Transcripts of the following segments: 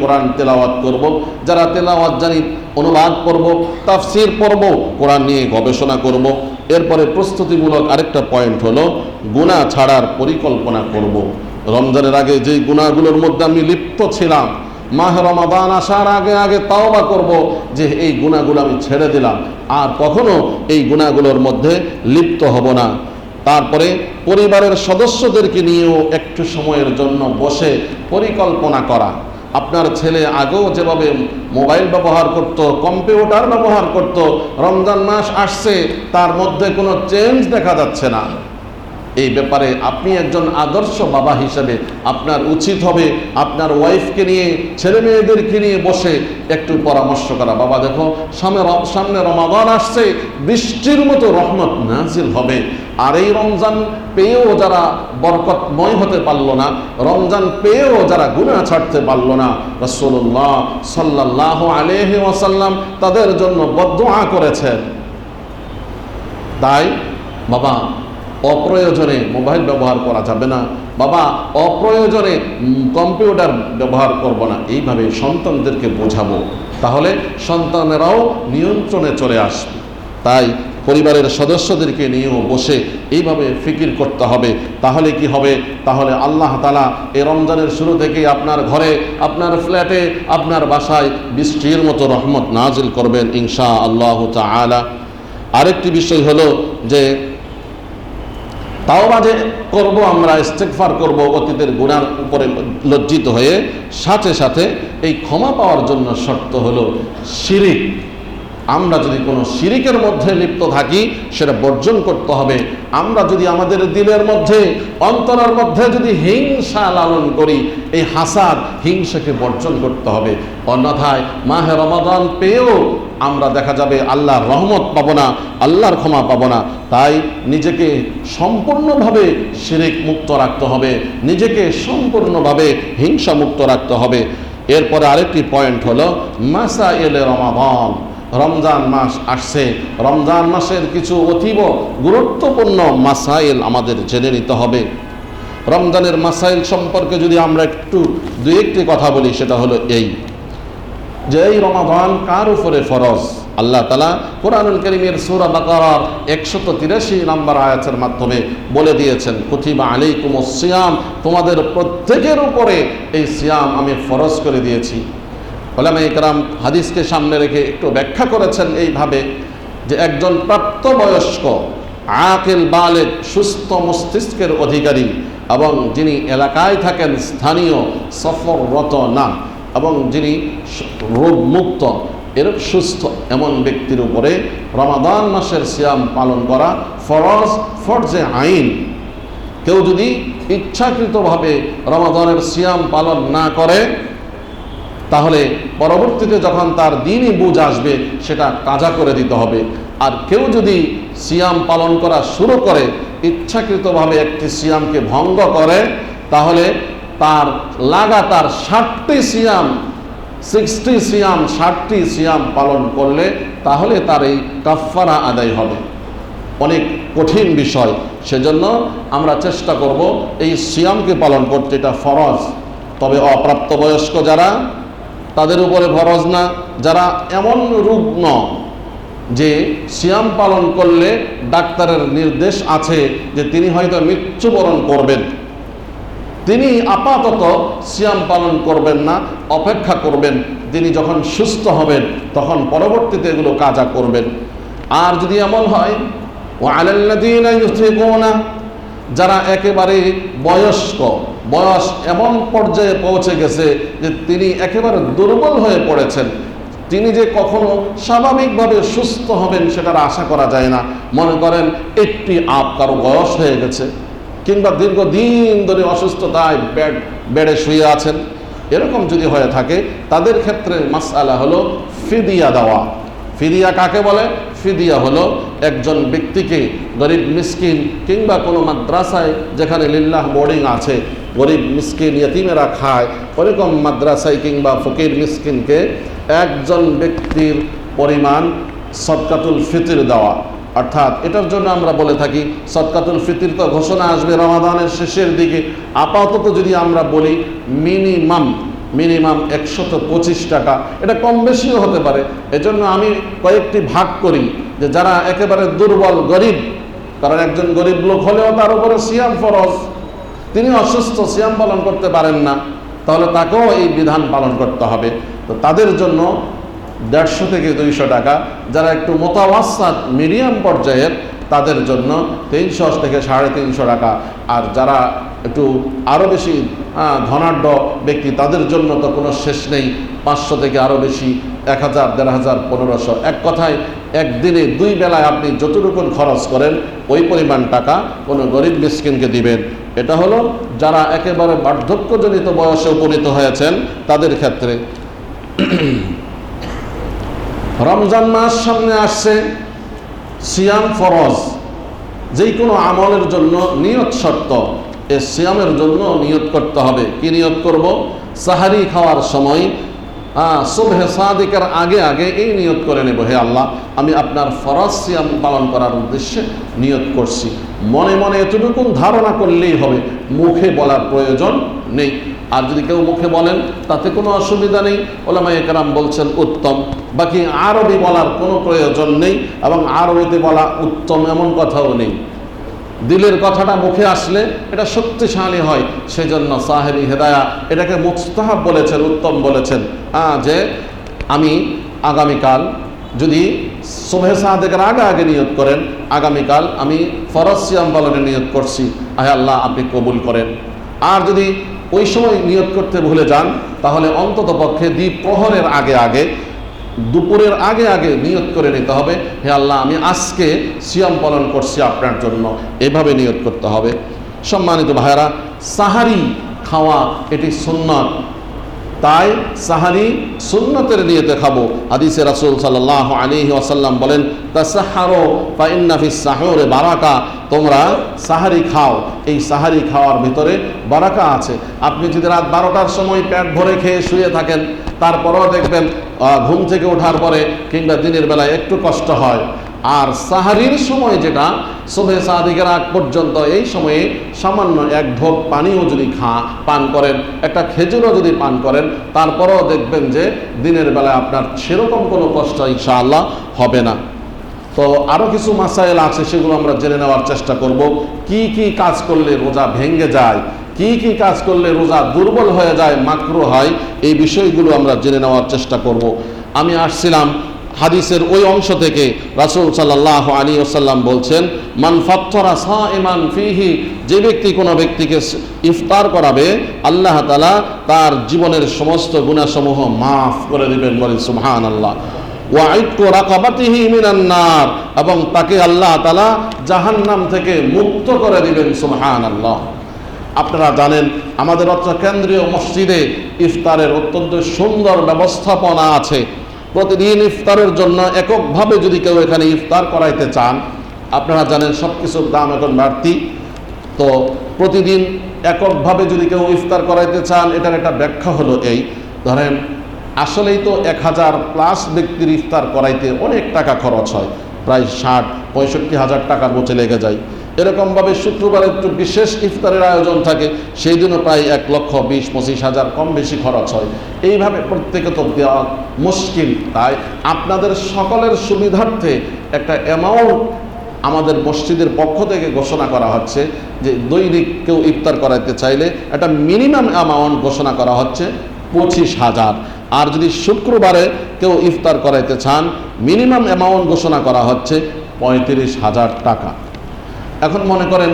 কোরআন তেলাওয়াত করব, যারা তেলাওয়াত জানি, অনুবাদ করব, তাফসির পড়ব, কোরআন নিয়ে গবেষণা করব। এরপরে প্রস্তুতিমূলক আরেকটা পয়েন্ট হলো গুণা ছাড়ার পরিকল্পনা করব। রমজানের আগে যেই গুণাগুলোর মধ্যে আমি লিপ্ত ছিলাম, মাহ রমাদান আসার আগে আগে তাওবা করব, যে এই গুণাগুলো আমি ছেড়ে দিলাম, আর কখনো এই গুণাগুলোর মধ্যে লিপ্ত হব না। তারপরে পরিবারের সদস্যদেরকে নিয়েও একটু সময়ের জন্য বসে পরিকল্পনা করা। আপনার ছেলে আগেও যেভাবে মোবাইল ব্যবহার করত, কম্পিউটার ব্যবহার করত, রমজান মাস আসছে, তার মধ্যে কোনো চেঞ্জ দেখা যাচ্ছে না। এই ব্যাপারে আপনি একজন আদর্শ বাবা হিসেবে আপনার উচিত হবে আপনার ওয়াইফকে নিয়ে, ছেলে মেয়েদেরকে নিয়ে বসে একটু পরামর্শ করা। বাবা, দেখো, সামনে সামনে রমাদান আসছে, বৃষ্টির মতো রহমত নাজিল হবে। আর এই রমজান পেয়েও যারা বরকতময় হতে পারল না, রমজান পেয়েও যারা গুণা ছাড়তে পারল না রসুল্লাহ সাল্লাহ আলহি ওয়াসাল্লাম তাদের জন্য বদোয়া করেছেন। তাই বাবা, অপ্রয়োজনে মোবাইল ব্যবহার করা যাবে না। বাবা, অপ্রয়োজনে কম্পিউটার ব্যবহার করব না। এইভাবে সন্তানদেরকে বোঝাবো। তাহলে সন্তানেরাও নিয়ন্ত্রণে চলে আসবে। তাই পরিবারের সদস্যদেরকে নিয়েও বসে এইভাবে ফিকির করতে হবে। তাহলে কি হবে? তাহলে আল্লাহ তালা এই রমজানের শুরু থেকেই আপনার ঘরে, আপনার ফ্ল্যাটে, আপনার বাসায় বৃষ্টির মতো রহমত নাজিল করবেন ইনশা আল্লাহ তালা আরেকটি বিষয় হলো যে তাও বাজে করব, আমরা ইস্তেকফার করব অতীতের গুণার উপরে লজ্জিত হয়ে, সাথে সাথে এই ক্ষমা পাওয়ার জন্য শর্ত হলো শিরিক। আমরা যদি কোনো শিরিকের মধ্যে লিপ্ত থাকি, সেটা বর্জন করতে হবে। আমরা যদি আমাদের দিলের মধ্যে, অন্তরের মধ্যে যদি হিংসা লালন করি, এই হাসাদ হিংসাকে বর্জন করতে হবে। অন্যথায় মাহে রমাদান পেয়েও আমরা দেখা যাবে আল্লাহর রহমত পাবো না, আল্লাহর ক্ষমা পাবো না। তাই নিজেকে সম্পূর্ণভাবে শিরিক মুক্ত রাখতে হবে, নিজেকে সম্পূর্ণভাবে হিংসা মুক্ত রাখতে হবে। এরপরে আরেকটি পয়েন্ট হলো মাসা এলে রমাদান। রমজান মাস আসছে। রমজান মাসের কিছু অতীব গুরুত্বপূর্ণ মাসাইল আমাদের জেনে নিতে হবে। রমজানের মাসাইল সম্পর্কে যদি আমরা একটু দু একটি কথা বলি, সেটা হলো এই যে এই রমাদান কার উপরে ফরজ? আল্লাহ তালা কোরআনুল করিমের সুরা বাকারার একশত তিরাশি নম্বর আয়াতের মাধ্যমে বলে দিয়েছেন কুথিবা আলাইকুম সিয়াম তোমাদের প্রত্যেকের উপরে এই সিয়াম আমি ফরজ করে দিয়েছি। ওলামা ইকরাম হাদিসকে সামনে রেখে একটু ব্যাখ্যা করেছেন এইভাবে যে একজন প্রাপ্তবয়স্ক, আকেল বালেক সুস্থ মস্তিষ্কের অধিকারী এবং যিনি এলাকায় থাকেন স্থানীয় সফররত না এবং যিনি রোগমুক্ত, এরূপ সুস্থ এমন ব্যক্তির উপরে রমাদান মাসের সিয়াম পালন করা ফরজ, ফরজে আইন। কেউ যদি ইচ্ছাকৃতভাবে রমাদানের সিয়াম পালন না করে তাহলে পরবর্তীতে যখন তার দিনই বুঝ আসবে, সেটা কাজা করে দিতে হবে। আর কেউ যদি সিয়াম পালন করা শুরু করে, ইচ্ছাকৃতভাবে একটি সিয়ামকে ভঙ্গ করে, তাহলে তার লাগাতার ষাটটি সিয়াম, সিক্সটি সিয়াম, ষাটটি সিয়াম পালন করলে তাহলে তার এই কাফারা আদায় হবে। অনেক কঠিন বিষয়। সেজন্য আমরা চেষ্টা করব এই সিয়ামকে পালন করতে। এটা ফরজ। তবে অপ্রাপ্তবয়স্ক যারা তাদের উপরে ফরজ না। যারা এমন রুগ্ন যে সিয়াম পালন করলে ডাক্তারের নির্দেশ আছে যে তিনি হয়তো মৃত্যুবরণ করবেন। তিনি আপাতত সিয়াম পালন করবেন না, অপেক্ষা করবেন। তিনি যখন সুস্থ হবেন, তখন পরবর্তীতে এগুলো কাজা করবেন। আর যদি এমন হয় ও ইউথিকুনা যারা একেবারে বয়স্ক বয়স এমন পর্যায়ে পৌঁছে গেছে যে তিনি একেবারে দুর্বল হয়ে পড়েছেন। তিনি যে কখনো স্বাভাবিকভাবে সুস্থ হবেন সেটার আশা করা যায় না। মনে করেন, একটি আপ কারও বয়স হয়ে গেছে কিংবা দীর্ঘদিন ধরে অসুস্থতায় বেড, বেডে শুয়ে আছেন। এরকম যদি হয়ে থাকে, তাদের ক্ষেত্রে মাসআলা হলো ফিদিয়া দেওয়া। ফিদিয়া কাকে বলে? ফিদিয়া হলো একজন ব্যক্তিকে গরিব, মিসকিন কিংবা কোনো মাদ্রাসায় যেখানে লিল্লাহ বোর্ডিং আছে গরিব মিসকিন ইয়তিমেরা খায়, ওরকম মাদ্রাসায় কিংবা ফকির মিসকিনকে একজন ব্যক্তির পরিমাণ সদকাতুল ফিতির দেওয়া। অর্থাৎ এটার জন্য আমরা বলে থাকি, সদকাতুল ফিতির তো ঘোষণা আসবে রমাদানের শেষের দিকে। আপাতত যদি আমরা বলি, মিনিমাম মিনিমাম একশত পঁচিশ টাকা। এটা কম বেশিও হতে পারে। এজন্য আমি কয়েকটি ভাগ করি, যে যারা একেবারে দুর্বল গরিব, কারণ একজন গরিব লোক হলেও তার উপরে সিয়াম ফরজ। তিনি অসুস্থ, সিয়াম পালন করতে পারেন না, তাহলে তাকেও এই বিধান পালন করতে হবে। তো তাদের জন্য দেড়শো থেকে দুইশো টাকা, যারা একটু মোতাবাসাত মিডিয়াম পর্যায়ের, তাদের জন্য তিনশো থেকে সাড়ে তিনশো টাকা। আর যারা একটু আরও বেশি ধনাঢ্য ব্যক্তি, তাদের জন্য তো কোনো শেষ নেই, পাঁচশো থেকে আরও বেশি, এক হাজার, দেড় হাজার, পনেরোশো। এক কথায়, একদিনে দুই বেলায় আপনি যতটুকুন খরচ করেন, ওই পরিমাণ টাকা কোনো গরিব মিসকিনকে দিবেন। এটা হলো যারা একেবারে বার্ধক্যজনিত বয়সে উপনীত হয়েছেন, তাদের ক্ষেত্রে। রমজান মাস সামনে আসছে, সিয়াম ফরজ। যেই কোনো আমলের জন্য নিয়ত শর্ত, এ সিয়ামের জন্য নিয়ত করতে হবে। কি নিয়ত করব? সাহারি খাওয়ার সময় হ্যাঁ সুবহে সাদিকের আগে আগে এই নিয়ত করে নেব, হে আল্লাহ, আমি আপনার ফরজ সিয়াম পালন করার উদ্দেশ্যে নিয়ত করছি। মনে মনে এতটুকুন ধারণা করলেই হবে, মুখে বলার প্রয়োজন নেই। আর যদি কেউ মুখে বলেন, তাতে কোনো অসুবিধা নেই। ওলামা একরাম বলছেন উত্তম। বাকি আরবি বলার কোনো প্রয়োজন নেই এবং আরবিতে বলা উত্তম এমন কথাও নেই। দিলের কথাটা মুখে আসলে এটা শক্তিশালী হয় সেই জন্য সাহেবি হেদায়া এটাকে মুস্তাহাব বলেছেন, উত্তম বলেছেন। যে আমি আগামীকাল যদি শোভে সাহাদেকের আগে আগে নিয়ত করেন, আগামীকাল আমি ফরজ সিয়াম পালনে নিয়ত করছি। আহে আল্লাহ, আপনি কবুল করেন। আর যদি ওই সময় নিয়ত করতে ভুলে যান, তাহলে অন্তত পক্ষে দ্বীপ প্রহরের আগে আগে, দুপুরের আগে আগে নিয়ত করে নিতে হবে, হে আল্লাহ, আমি আজকে সিয়াম পালন করছি আপনার জন্য। এভাবে নিয়ত করতে হবে। সম্মানিত ভাইরা সাহারি খাওয়া এটি সুন্নত। তাই সাহারি সুন্নতের নিয়তে খাব হাদিসে রাসূল সাল্লাহ আলাইহি ওয়াসাল্লাম বলেন তা সাহারো ফিস সাহুরে বারাকা। তোমরা সাহারি খাও। এই সাহারি খাওয়ার ভিতরে বারাকা আছে। আপনি যদি রাত বারোটার সময় পেট ভরে খেয়ে শুয়ে থাকেন, তারপরেও দেখবেন ঘুম থেকে ওঠার পরে কিংবা দিনের বেলায় একটু কষ্ট হয়। আর সাহারির সময় যেটা শোভে সাদিকের আগ পর্যন্ত এই সময়ে সামান্য এক ঢোক পানিও যদি খা, পান করেন, একটা খেজুরও যদি পান করেন, তারপরেও দেখবেন যে দিনের বেলায় আপনার সেরকম কোনো কষ্ট ইনশাআল্লাহ হবে না। তো আরও কিছু মাসাইল আছে সেগুলো আমরা জেনে নেওয়ার চেষ্টা করব। কি কি কাজ করলে রোজা ভেঙে যায়, কি কি কাজ করলে রোজা দুর্বল হয়ে যায়, মাকরু হয়, এই বিষয়গুলো আমরা জেনে নেওয়ার চেষ্টা করব। আমি আসছিলাম হাদিসের ওই অংশ থেকে রাসূল সাল্লাহ আলী আসাল্লাম বলছেন, মান সা ইমান ফিহি যে ব্যক্তি কোনো ব্যক্তিকে ইফতার করাবে, আল্লাহ তালা তার জীবনের সমস্ত গুণাসমূহ মাফ করে দিবেন বলেন সুবহান আল্লাহ ওয়াইদকু রাকাবাতিহি মিনান নার, এবং তাকে আল্লাহ তাআলা জাহান্নাম থেকে মুক্ত করে দিবেন সুহান আল্লাহ আপনারা জানেন, আমাদের অত্র কেন্দ্রীয় মসজিদে ইফতারের অত্যন্ত সুন্দর ব্যবস্থাপনা আছে। প্রতিদিন ইফতারের জন্য এককভাবে যদি কেউ এখানে ইফতার করাইতে চান, আপনারা জানেন সব কিছুর দাম এখন বাড়তি। তো প্রতিদিন এককভাবে যদি কেউ ইফতার করাইতে চান, এটার একটা ব্যাখ্যা হলো এই। ধরেন, আসলেই তো এক হাজার প্লাস ব্যক্তির ইফতার করাইতে অনেক টাকা খরচ হয়। প্রায় ষাট, পঁয়ষট্টি হাজার টাকার মতো লেগে যায়। এরকমভাবে শুক্রবার একটু বিশেষ ইফতারের আয়োজন থাকে, সেই দিনও প্রায় এক লক্ষ বিশ, পঁচিশ হাজার কম বেশি খরচ হয়। এইভাবে প্রত্যেকে তো দেওয়া মুশকিল, তাই আপনাদের সকলের সুবিধার্থে একটা অ্যামাউন্ট আমাদের মসজিদের পক্ষ থেকে ঘোষণা করা হচ্ছে যে দৈনিক কেউ ইফতার করাইতে চাইলে একটা মিনিমাম অ্যামাউন্ট ঘোষণা করা হচ্ছে পঁচিশ হাজার। আর যদি শুক্রবারে কেউ ইফতার করাইতে চান, মিনিমাম অ্যামাউন্ট ঘোষণা করা হচ্ছে পঁয়ত্রিশ হাজার টাকা। এখন মনে করেন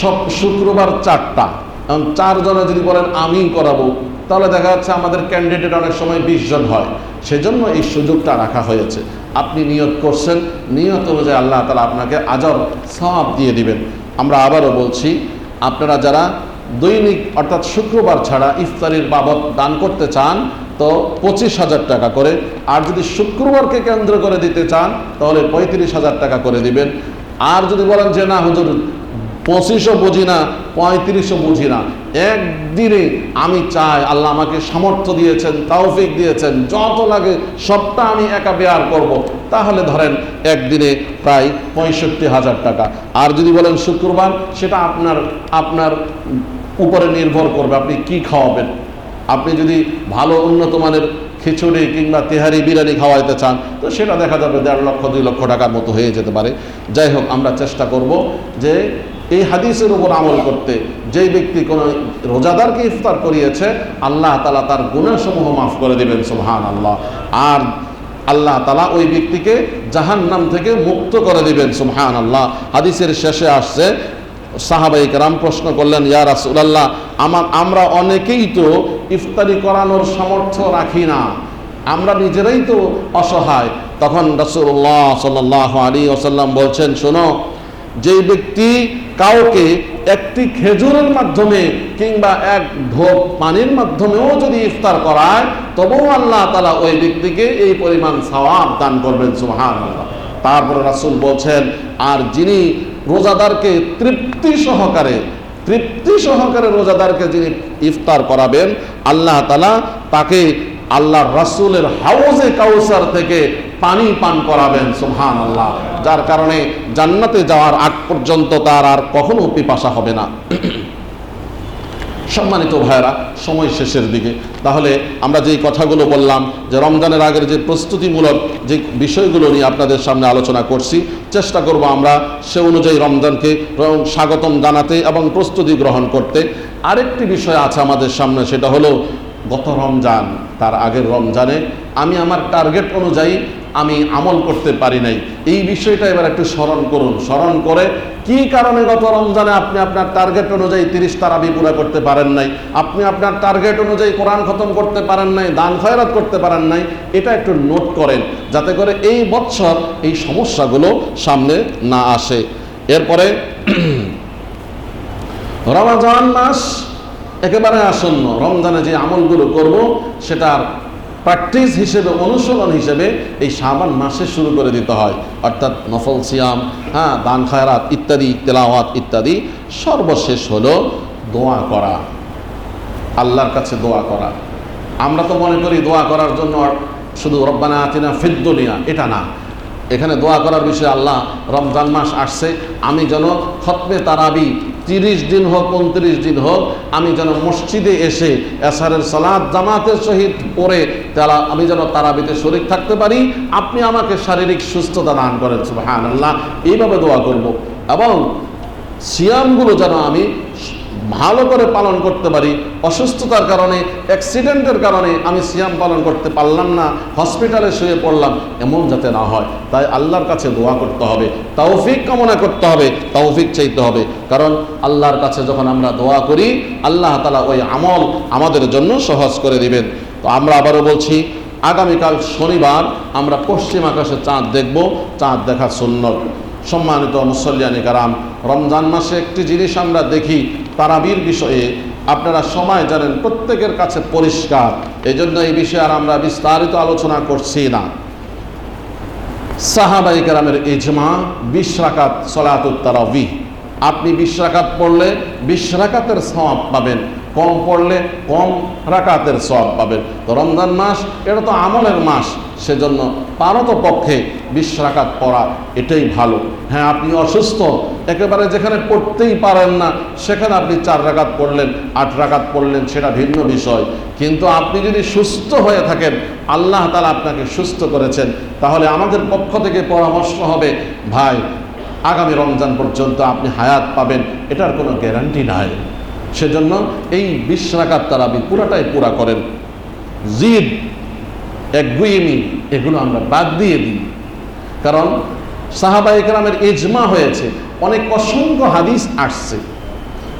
সব শুক্রবার চারটা। এবং চারজনে যদি বলেন আমি করাবো, তাহলে দেখা যাচ্ছে আমাদের ক্যান্ডিডেট অনেক সময় বিশ জন হয়। সেজন্য এই সুযোগটা রাখা হয়েছে। আপনি নিয়ত করছেন। নিয়ত অনুযায়ী আল্লাহ তালা আপনাকে আজর সওয়াব দিয়ে দিবেন। আমরা আবারও বলছি, আপনারা যারা দৈনিক অর্থাৎ শুক্রবার ছাড়া ইফতারির বাবদ দান করতে চান, তো পঁচিশ হাজার টাকা করে। আর যদি শুক্রবারকে কেন্দ্র করে দিতে চান, তাহলে পঁয়ত্রিশ হাজার টাকা করে দিবেন। আর যদি বলেন যে না, হুজুর পঁচিশও বুঝি না পঁয়ত্রিশও বুঝি না একদিনে আমি চাই আল্লাহ আমাকে সামর্থ্য দিয়েছেন তাওফিক দিয়েছেন, যত লাগে সবটা আমি একা বেয়ার করব। তাহলে ধরেন একদিনে প্রায় পঁয়ষট্টি হাজার টাকা আর যদি বলেন শুক্রবার, সেটা আপনার আপনার উপরে নির্ভর করবে, আপনি কি খাওয়াবেন আপনি যদি ভালো উন্নত মানের খিচুড়ি কিংবা তেহারি বিরিয়ানি খাওয়াইতে চান, তো সেটা দেখা যাবে দেড় লক্ষ, দুই লক্ষ টাকার মতো হয়ে যেতে পারে। যাই হোক, আমরা চেষ্টা করব যে এই হাদিসের উপর আমল করতে। যেই ব্যক্তি কোনো রোজাদারকে ইফতার করিয়েছে, আল্লাহ তালা তার গুণাসমূহ মাফ করে দেবেন সুবহান আল্লাহ আর আল্লাহ তালা ওই ব্যক্তিকে জাহান্নাম থেকে মুক্ত করে দিবেন সুবহান আল্লাহ হাদিসের শেষে আসছে সাহাবাইক রাম প্রশ্ন করলেন, ইয়া রাসূলুল্লাহ আমার আমরা অনেকেই তো ইফতারি করানোর সামর্থ্য রাখি না। আমরা নিজেরাই তো অসহায়। তখন রাসূলুল্লাহ সাল্লাল্লাহু আলাইহি ওয়াসাল্লাম বলছেন, শোনো যে ব্যক্তি কাউকে একটি খেজুরের মাধ্যমে কিংবা এক ঢোক পানির মাধ্যমেও যদি ইফতার করায়, তবুও আল্লাহ তালা ওই ব্যক্তিকে এই পরিমাণ সওয়াব দান করবেন সুবহান তারপরে রাসূল বলছেন, আর যিনি রোজাদারকে তৃপ্তি সহকারে তৃপ্তি সহকারে রোজাদারকে যিনি ইফতার করাবেন, আল্লাহ তালা তাকে আল্লাহ রাসুলের হাউজে কাউসার থেকে পানি পান করাবেন সুহান আল্লাহ যার কারণে জান্নাতে যাওয়ার আগ পর্যন্ত তার আর কখনো পিপাসা হবে না। সম্মানিত ভাইরা সময় শেষের দিকে। তাহলে আমরা যেই কথাগুলো বললাম, যে রমজানের আগের যে প্রস্তুতিমূলক যে বিষয়গুলো নিয়ে আপনাদের সামনে আলোচনা করছি, চেষ্টা করব আমরা সে অনুযায়ী রমজানকে স্বাগতম জানাতে এবং প্রস্তুতি গ্রহণ করতে। আরেকটি বিষয় আছে আমাদের সামনে, সেটা হলো, গত রমজান, তার আগের রমজানে আমি আমার টার্গেট অনুযায়ী আমি আমল করতে পারি নাই। এই বিষয়টা এবার একটু স্মরণ করুন। স্মরণ করে কি কারণে গত রমজানে আপনি আপনার টার্গেট অনুযায়ী তিরিশ তারাবি পুরো করতে পারেন নাই? আপনি আপনার টার্গেট অনুযায়ী কোরআন খতম করতে পারেন নাই, দান খয়রাত করতে পারেন নাই, এটা একটু নোট করেন যাতে করে এই বৎসর এই সমস্যাগুলো সামনে না আসে। এরপরে রমাজান মাস একেবারে আসন্ন। রমজানে যে আমলগুলো করব, সেটার প্র্যাকটিস হিসেবে, অনুশীলন হিসেবে এই সাবান মাসে শুরু করে দিতে হয়। অর্থাৎ নফল সিয়াম হ্যাঁ দান খায়রাত ইত্যাদি, তেলাওয়াত ইত্যাদি, সর্বশেষ হলো দোয়া করা। আল্লাহর কাছে দোয়া করা। আমরা তো মনে করি দোয়া করার জন্য শুধু রব্বানা আতিনা ফিদ্দুনিয়া এটা না। এখানে দোয়া করার বিষয়ে আল্লাহ রমজান মাস আসছে, আমি যেন খতমে তারাবি তিরিশ দিন হোক, উনত্রিশ দিন হোক, আমি যেন মসজিদে এসে এসারের সালাদ জামাতের সহিত পরে তারা, আমি যেন তারাবিতে শরীর থাকতে পারি, আপনি আমাকে শারীরিক সুস্থতা দান করেন হ্যাঁ আল্লাহ এইভাবে দোয়া করব। এবং সিয়ামগুলো যেন আমি ভালো করে পালন করতে পারি, অসুস্থতার কারণে অ্যাক্সিডেন্টের কারণে আমি সিয়াম পালন করতে পারলাম না হসপিটালে শুয়ে পড়লাম, এমন যাতে না হয়। তাই আল্লাহর কাছে দোয়া করতে হবে, তৌফিক কামনা করতে হবে, তৌফিক চাইতে হবে। কারণ আল্লাহর কাছে যখন আমরা দোয়া করি, আল্লাহ তালা ওই আমল আমাদের জন্য সহজ করে দিবেন। তো আমরা আবারও বলছি, আগামীকাল শনিবার আমরা পশ্চিম আকাশে চাঁদ দেখব, চাঁদ দেখা সুন্নত। সম্মানিত মুসল্লিয়ানি কারাম, রমজান মাসে একটি জিনিস আমরা দেখি তারাবির বিষয়ে। আপনারা সময় জানেন, প্রত্যেকের কাছে পরিষ্কার। এই জন্য এই বিষয়ে আর আমরা বিস্তারিত আলোচনা করছি না। সাহাবাই কারামের ইজমা, বিশ রাকাত সলাতুত তারাবি। আপনি বিশ পড়লে বিশ রাকাতের পাবেন। কম পড়লে কম রাকাতের সব পাবেন। তো রমজান মাস, এটা তো আমলের মাস, সেজন্য পারত পক্ষে বিশ রাকাত পড়া এটাই ভালো। হ্যাঁ আপনি অসুস্থ, একেবারে যেখানে পড়তেই পারেন না, সেখানে আপনি চার রাকাত পড়লেন, আট রাকাত পড়লেন, সেটা ভিন্ন বিষয়। কিন্তু আপনি যদি সুস্থ হয়ে থাকেন, আল্লাহ তালা আপনাকে সুস্থ করেছেন, তাহলে আমাদের পক্ষ থেকে পরামর্শ হবে, ভাই, আগামী রমজান পর্যন্ত আপনি হায়াত পাবেন, এটার কোনো গ্যারান্টি নাই। সেজন্য এই বিশ রাকাত তারাবি পুরাটাই পুরা করেন। জিদ একগুইমি এগুলো আমরা বাদ দিয়ে দিই। কারণ সাহাবা একরামের ইজমা হয়েছে, অনেক অসংখ্য হাদিস আসছে।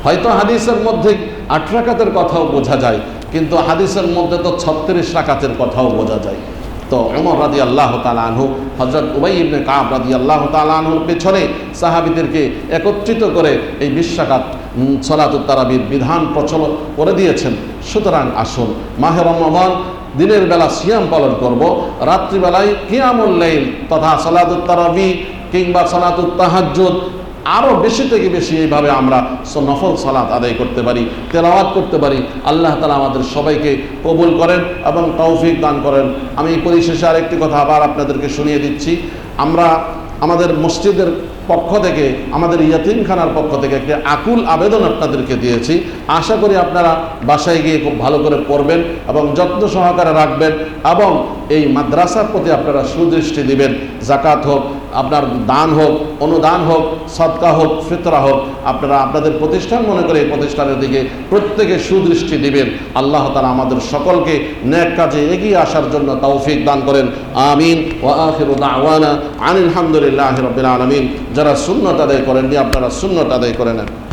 হয়তো হাদিসের মধ্যে আট রাকাতের কথাও বোঝা যায়, কিন্তু হাদিসের মধ্যে তো ছত্রিশ রাকাতের কথাও বোঝা যায়। তো ওমর রাদি আল্লাহ তালানহু হজরত উবাই ইবনে কাব রাদি আল্লাহ তালানহুর পেছনে সাহাবিদেরকে একত্রিত করে এই বিশ্বাকাত সলাতুত তারাবির বিধান প্রচলন করে দিয়েছেন। সুতরাং আসুন, মাহে রমজান, দিনের বেলা সিয়াম পালন করব। রাত্রিবেলায় কিয়ামুল লাইল তথা সলাতুত তারাবি কিংবা সলাতুত তাহাজ্জুদ আরও বেশি থেকে বেশি এইভাবে আমরা নফল সালাত আদায় করতে পারি, তেলাওয়াত করতে পারি। আল্লাহ তালা আমাদের সবাইকে কবুল করেন এবং তৌফিক দান করেন। আমি পরিশেষে আরেকটি কথা আবার আপনাদেরকে শুনিয়ে দিচ্ছি। আমরা আমাদের মসজিদের পক্ষ থেকে, আমাদের ইয়াতিমখানার পক্ষ থেকে একটি আকুল আবেদন আপনাদেরকে দিয়েছি। আশা করি আপনারা বাসায় গিয়ে খুব ভালো করে পড়বেন এবং যত্ন সহকারে রাখবেন এবং এই মাদ্রাসার প্রতি আপনারা সুদৃষ্টি দিবেন। জাকাত হোক আপনার দান হোক, অনুদান হোক, সৎকা হোক, ফিতরা হোক, আপনারা আপনাদের প্রতিষ্ঠান মনে করে এই প্রতিষ্ঠানের দিকে প্রত্যেকে সুদৃষ্টি দিবেন। আল্লাহ তারা আমাদের সকলকে ন্যাক কাজে এগিয়ে আসার জন্য তৌফিক দান করেন। আমিন। ও আখির দাওয়ানা আনিল হামদুলিল্লাহ রবিল আলমিন। যারা শূন্য তাদের করেননি, আপনারা শূন্য তাদের করে নেন।